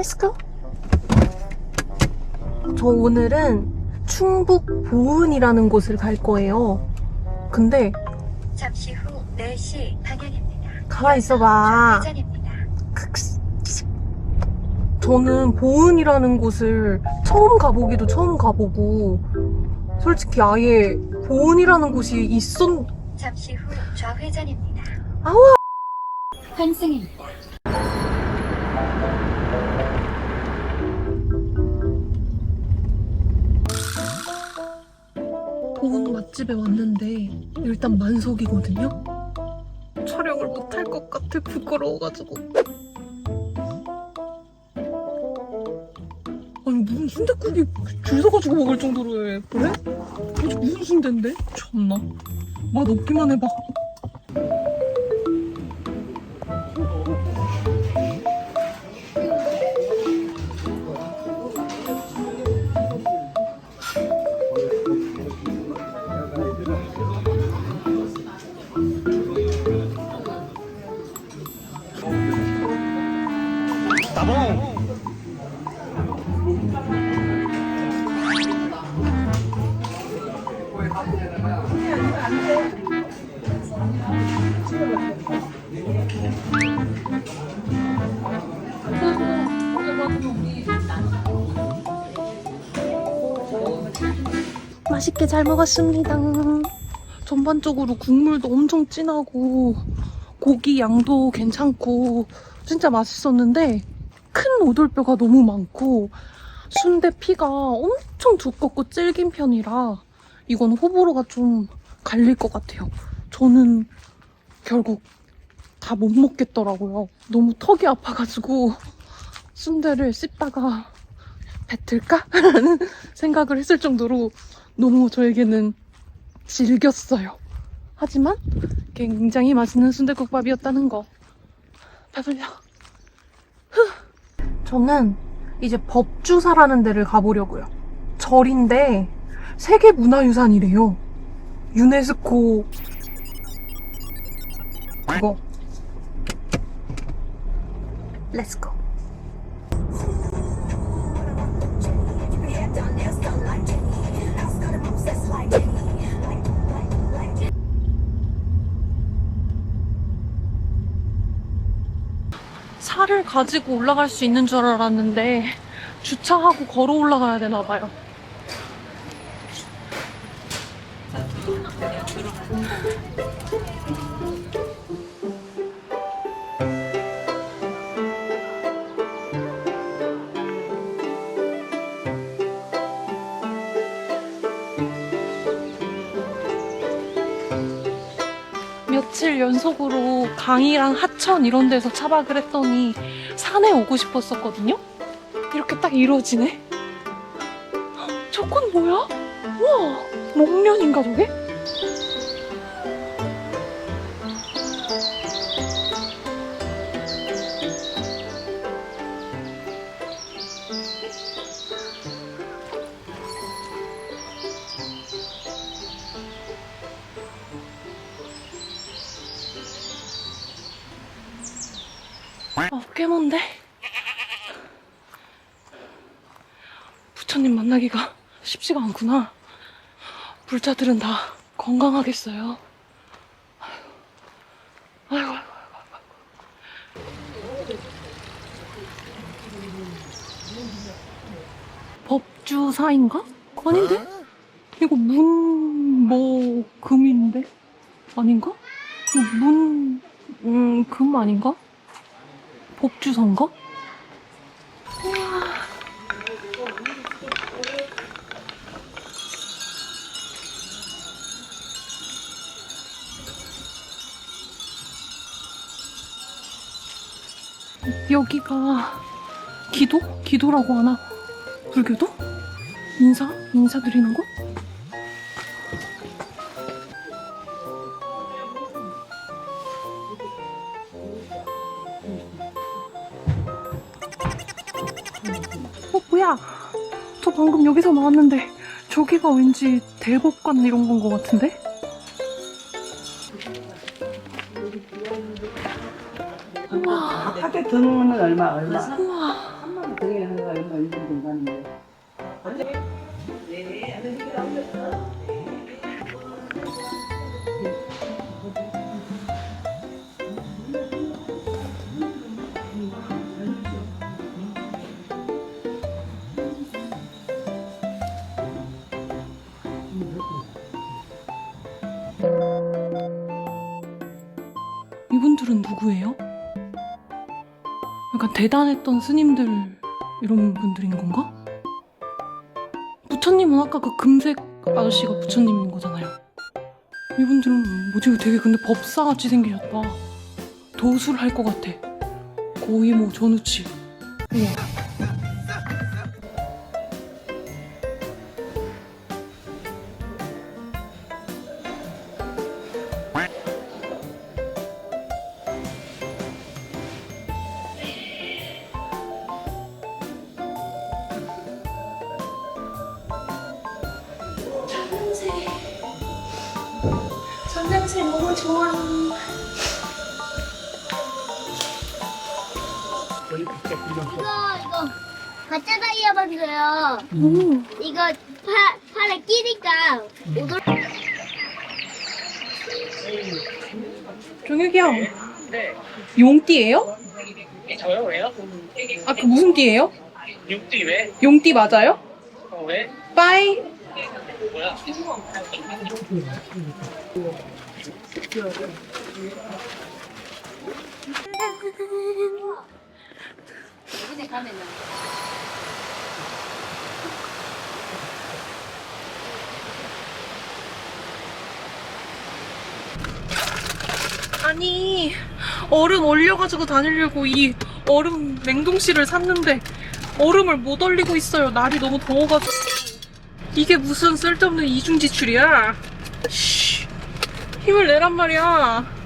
렛츠고. 저 오늘은 충북 보은이라는 곳을 갈 거예요. 근데 잠시 후 4시 방향입니다. 가만 있어봐. 좌회전입니다. 저는 보은이라는 곳을 처음 가보기도 처음 가보고 솔직히 아예 보은이라는 곳이 있었 잠시 후 좌회전입니다. 아우. 환승입니다. 맛집에 왔는데 일단 만석이거든요. 촬영을 못할 것 같아 부끄러워가지고. 아니 무슨 순댓국이 줄 서가지고 먹을 정도로 해 그래? 무슨 순대인데? 참나 맛 없기만 해봐 맛있게 잘 먹었습니다. 전반적으로 국물도 엄청 진하고 고기 양도 괜찮고 진짜 맛있었는데 큰 오돌뼈가 너무 많고 순대 피가 엄청 두껍고 질긴 편이라 이건 호불호가 좀 갈릴 것 같아요. 저는 결국 다 못 먹겠더라고요. 너무 턱이 아파가지고 순대를 씹다가 뱉을까? 라는 생각을 했을 정도로 너무 저에게는 질겼어요. 하지만 굉장히 맛있는 순대국밥이었다는 거. 배불려. 후. 저는 이제 법주사라는 데를 가보려고요. 절인데 세계 문화유산이래요. 유네스코 그거. 렛츠고. 차를 가지고 올라갈 수 있는 줄 알았는데 주차하고 걸어 올라가야 되나 봐요. 며칠 연속으로 강이랑 하천 이런 데서 차박을 했더니 산에 오고 싶었었거든요? 이렇게 딱 이루어지네? 헉, 저건 뭐야? 우와, 목련인가 저게? 꽤 먼데? 부처님 만나기가 쉽지가 않구나. 불자들은 다 건강하겠어요. 아이고, 아이고, 아이고, 아이고. 법주사인가? 아닌데? 이거 문, 뭐, 금인데? 아닌가? 문, 음, 금 아닌가? 법주선가? 여기가 기도? 기도라고 하나? 불교도? 인사? 인사 드리는 곳? 방금 여기서 나왔는데 저기가 왠지 대법관 이런 건 것 같은데? 우와, 학교 등록은 얼마 얼마? 우와. 걸리는 공간인데. 이분들은 대단했던 스님들 이런 분들인 건가? 부처님은 아까 그 금색 아저씨가 부처님인 거잖아요. 이분들은 뭐지? 되게 근데 법사같이 생기셨다. 도술 할 것 같아. 뭐 전우치. 우와. 오. 이거 파, 팔에 끼니까 오돌 정혁이 형, 네. 용띠예요? 저요 왜요? 아, 그 무슨 띠예요? 육띠 왜? 용띠 맞아요? 어 왜? 빠이. 뭐야? 아니, 얼음 얼려가지고 다니려고 이 얼음 냉동실을 샀는데 얼음을 못 얼리고 있어요. 날이 너무 더워가지고. 이게 무슨 쓸데없는 이중지출이야. 씨, 힘을 내란 말이야.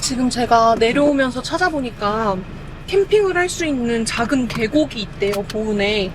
지금 제가 내려오면서 찾아보니까 캠핑을 할 수 있는 작은 계곡이 있대요, 보은에.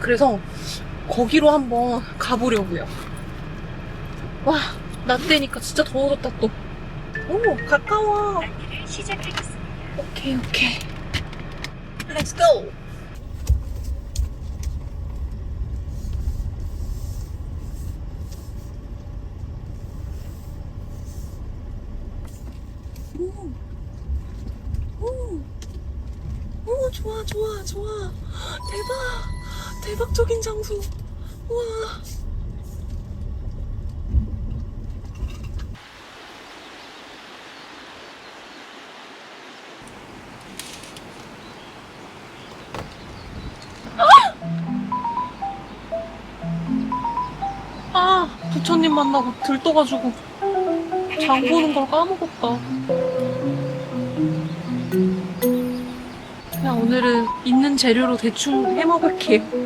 그래서 거기로 한번 가보려고요. 와, 낮되니까 진짜 더워졌다 또. 오, 가까워. 시작하겠습니다. 오케이, 오케이. Let's go. 오, 오, 오, 좋아, 좋아, 좋아. 대박, 대박적인 장소. 우와. 아, 부처님 만나고 들떠가지고 장 보는 걸 까먹었다. 그냥 오늘은 있는 재료로 대충 해 먹을게요.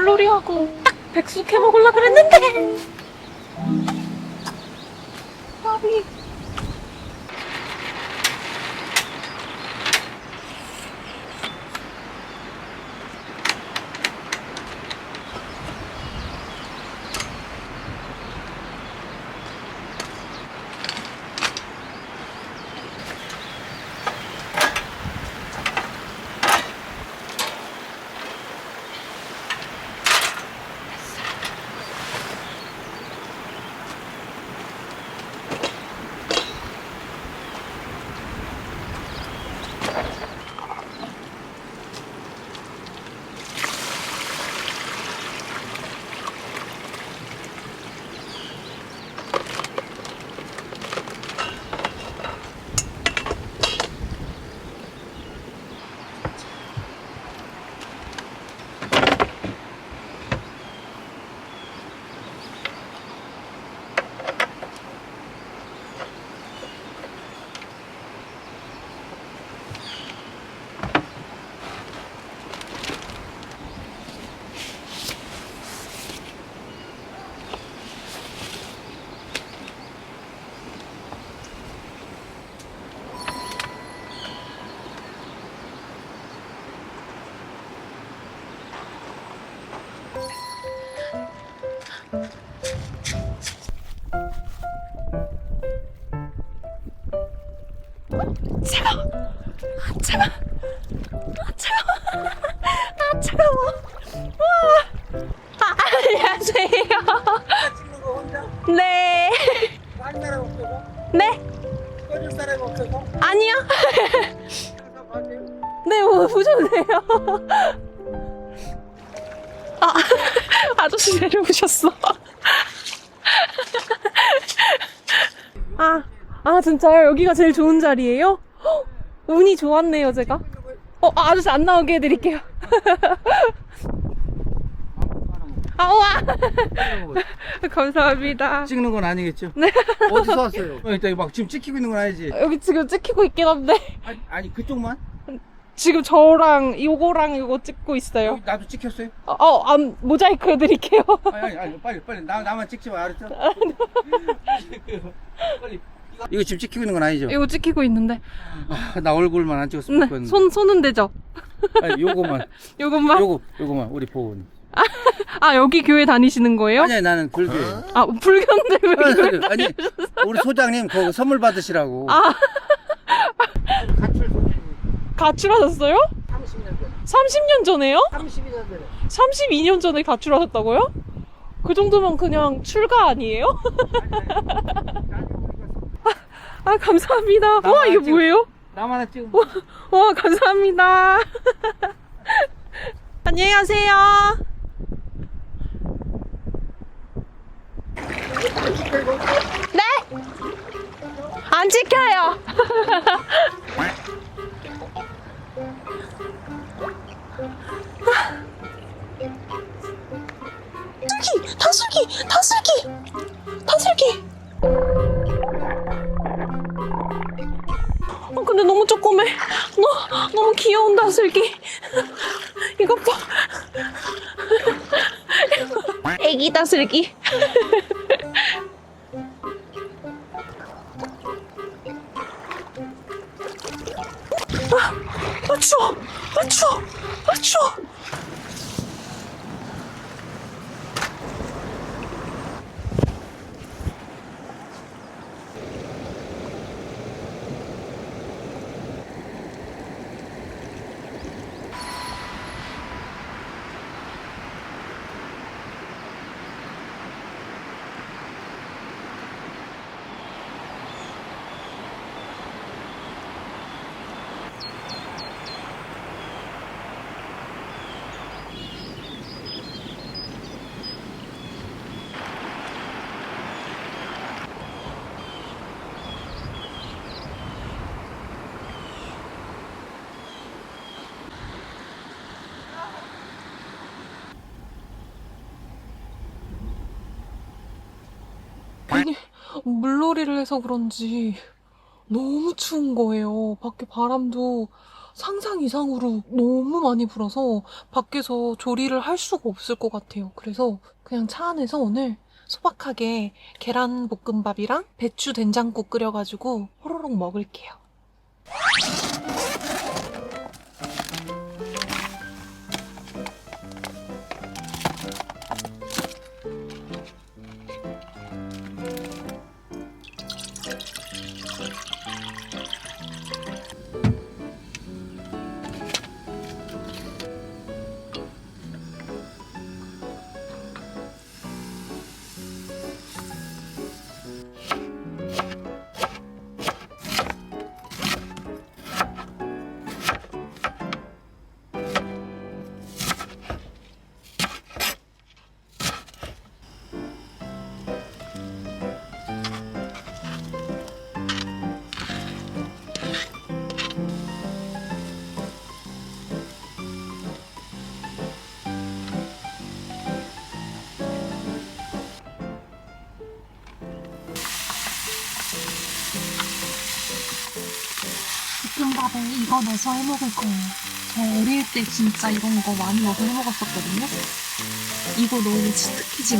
아, 아 물놀이 하고 딱 백숙 해 먹으려 그랬는데. 아비. 아, 아 진짜요? 여기가 제일 좋은 자리예요? 헉, 운이 좋았네요, 제가. 어, 아, 아저씨 안 나오게 해드릴게요. 아, 와. 감사합니다. 찍는 건 아니겠죠? 네. 어디서 왔어요? 어, 일단 막 지금 찍히고 있는 건 아니지? 여기 지금 찍히고 있긴 한데 아니, 아니 그쪽만? 지금 저랑 요거랑 요거 찍고 있어요. 여기 나도 찍혔어요? 어, 어, 안, 모자이크 해드릴게요. 아니 아니, 아니 빨리 빨리 나, 나만 찍지 마 알았죠? 빨리 이거 지금 찍히고 있는 건 아니죠? 이거 찍히고 있는데. 아, 나 얼굴만 안 찍었으면 네, 좋겠는데 손, 손은 되죠? 아니 요거만 요것만? 요거 요거만 우리 보은 아, 여기 교회 다니시는 거예요? 아니 아니, 나는 불교예요 아, 불교인데 왜 교회 아니, 아니 우리 소장님 거기 선물 받으시라고 아. 가출 소장님 가출하셨어요? 30년 전에 30년 전에요? 32년 전에 32년 전에 가출하셨다고요? 그 정도면 그냥 출가 아니에요? 아, 감사합니다. 와, 이게 찍어. 뭐예요? 나만 찍어 와, 감사합니다. 안녕히 가세요. 네? 안 지켜요. 다슬기, 다슬기, 다슬기, 다슬기. 근데 너무 조그매. 너, 너무 귀여운 다슬기. 이것 봐. 애기 다슬기. 아, 아, 추워. 아, 추워. 아, 추워. 아니, 물놀이를 해서 그런지 너무 추운 거예요. 밖에 바람도 상상 이상으로 너무 많이 불어서 밖에서 조리를 할 수가 없을 것 같아요. 그래서 그냥 차 안에서 오늘 소박하게 계란 볶음밥이랑 배추 된장국 끓여가지고 호로록 먹을게요. 이거 넣어서 해 먹을 거예요. 저 어릴 때 진짜 이런 거 많이 넣어서 해 먹었었거든요. 이거 넣으면 치트키지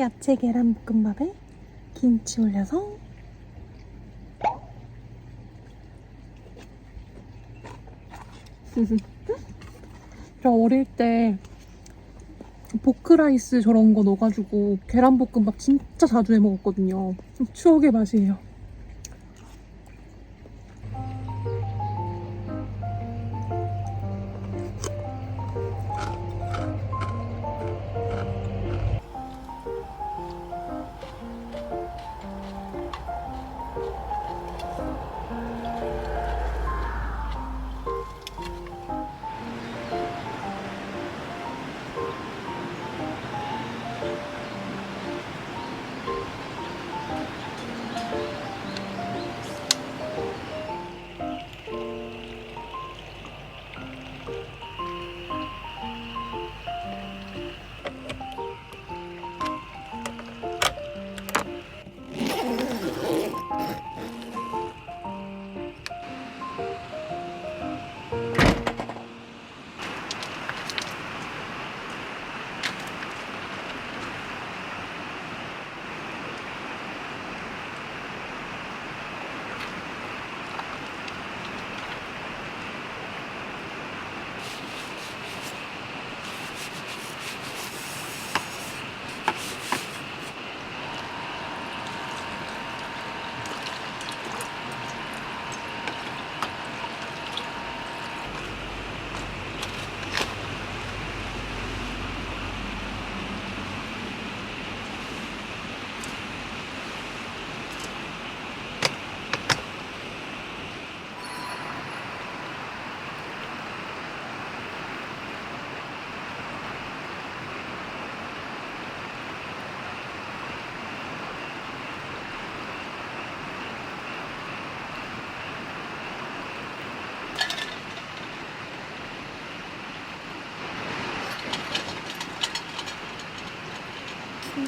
야채 계란 볶음밥에 김치 올려서 저 어릴 때 포크라이스 저런 거 넣어가지고 계란볶음밥 진짜 자주 해 먹었거든요. 추억의 맛이에요.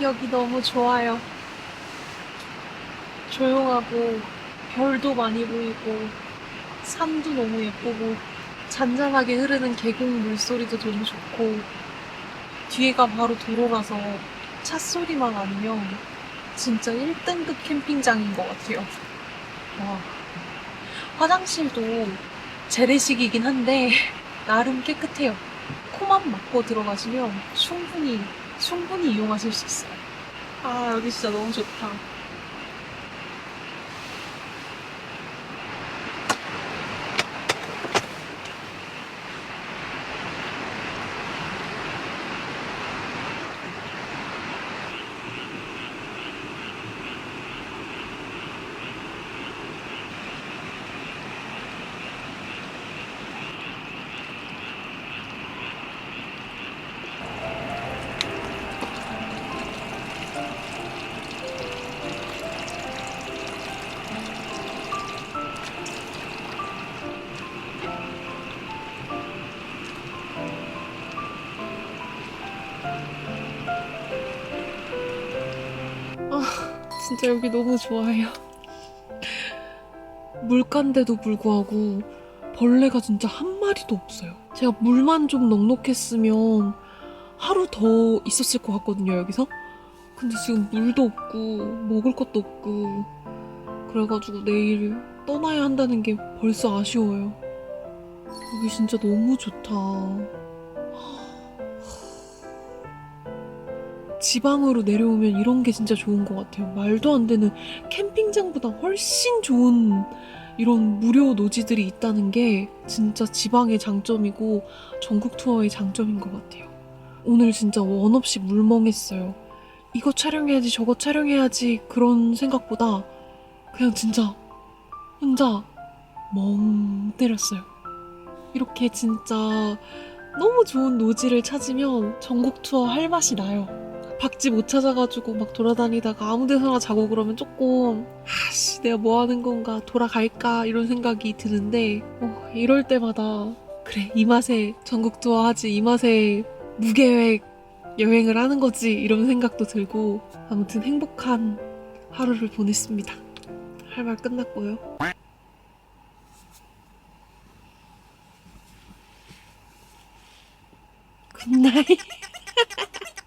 여기 너무 좋아요. 조용하고 별도 많이 보이고 산도 너무 예쁘고 잔잔하게 흐르는 계곡 물소리도 너무 좋고 뒤에가 바로 도로라서 차 소리만 아니면 진짜 1등급 캠핑장인 것 같아요. 와. 화장실도 재래식이긴 한데 나름 깨끗해요. 코만 막고 들어가시면 충분히 충분히 이용하실 수 있어요. 아 여기 진짜 너무 좋다. 진짜 여기 너무 좋아요. 물가인데도 불구하고 벌레가 진짜 한 마리도 없어요. 제가 물만 좀 넉넉했으면 하루 더 있었을 것 같거든요, 여기서. 근데 지금 물도 없고, 먹을 것도 없고, 그래가지고 내일 떠나야 한다는 게 벌써 아쉬워요. 여기 진짜 너무 좋다. 지방으로 내려오면 이런 게 진짜 좋은 것 같아요. 말도 안 되는 캠핑장보다 훨씬 좋은 이런 무료 노지들이 있다는 게 진짜 지방의 장점이고 전국 투어의 장점인 것 같아요. 오늘 진짜 원 없이 물멍했어요. 이거 촬영해야지, 저거 촬영해야지 그런 생각보다 그냥 진짜 혼자 멍 때렸어요. 이렇게 진짜 너무 좋은 노지를 찾으면 전국 투어 할 맛이 나요. 박지 못 찾아가지고 막 돌아다니다가 아무 데서나 자고 그러면 조금 아씨 내가 뭐 하는 건가 돌아갈까 이런 생각이 드는데 어, 이럴 때마다 그래 이 맛에 전국 투어 하지 이 맛에 무계획 여행을 하는 거지 이런 생각도 들고 아무튼 행복한 하루를 보냈습니다. 할 말 끝났고요. 굿나잇.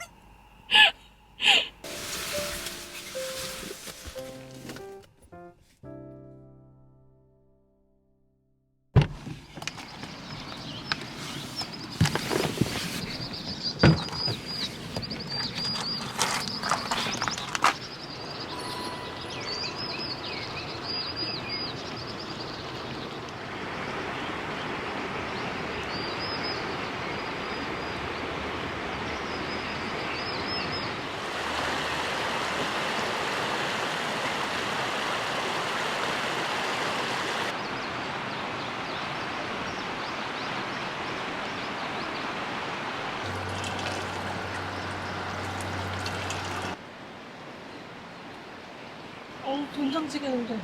된장찌개는데.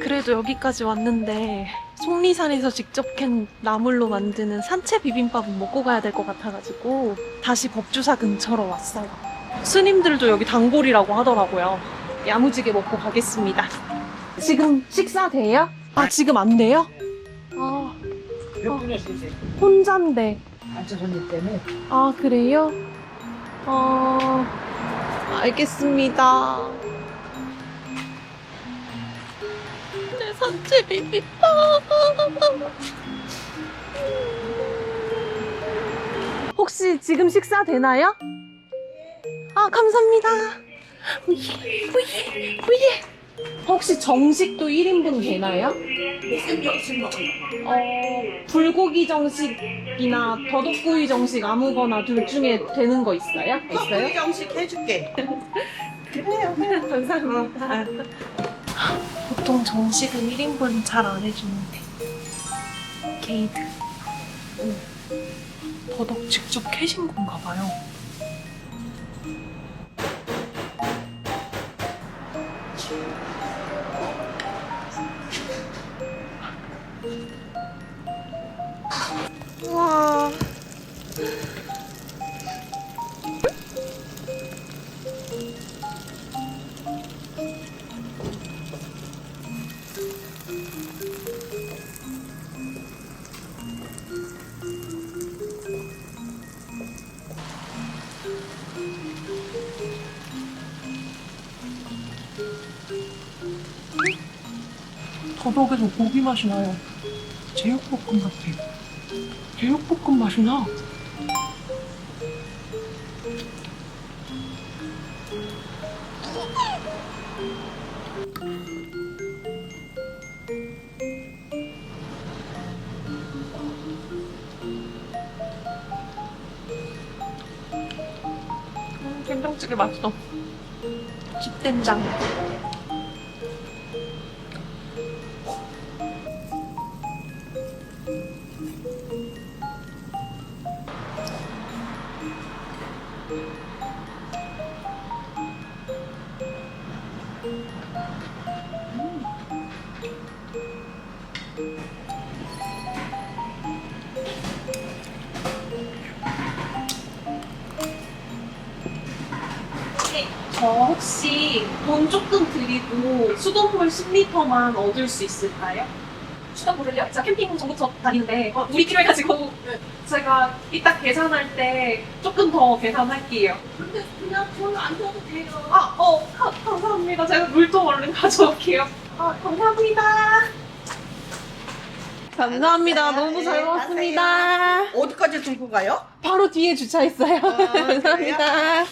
그래도 여기까지 왔는데 속리산에서 직접 캔 나물로 만드는 산채 비빔밥은 먹고 가야 될 것 같아가지고 다시 법주사 근처로 왔어요. 스님들도 여기 단골이라고 하더라고요. 야무지게 먹고 가겠습니다. 지금 식사 돼요? 아 지금 안 돼요? 아 몇 분이었어요? 혼잔데. 단체 손님 때문에 아 그래요? 어 알겠습니다. 산채 비빔밥. 혹시 지금 식사 되나요? 아 감사합니다. 우예 우예 우예. 혹시 정식도 1인분 되나요? 어, 불고기 정식이나 더덕구이 정식 아무거나 둘 중에 되는 거 있어요? 있어요? 정식 해줄게. 감사합니다. 보통 정식은 1인분 잘 안 해주는데. 게이드. 오, 더덕 직접 캐신 건가 봐요. 더덕에서 고기 맛이 나요. 제육볶음 같아. 제육볶음 맛이 나. 음, 된장찌개 맛있어. 집된장. 네, 저 혹시 돈 조금 드리고 수돗물 10리터만 얻을 수 있을까요? 수돗물을요? 제가 캠핑 전부터 다니는데 어, 물이 필요해가지고 제가 이따 계산할 때 조금 더 계산할게요. 근데 그냥 돈 안 줘도 돼요. 아, 어, 가- 감사합니다. 제가 물도 얼른 가져올게요. 아, 감사합니다. 감사합니다. 아, 너무 잘 네, 먹었습니다. 어디까지 들고 가요? 바로 뒤에 주차했어요. 아, 감사합니다.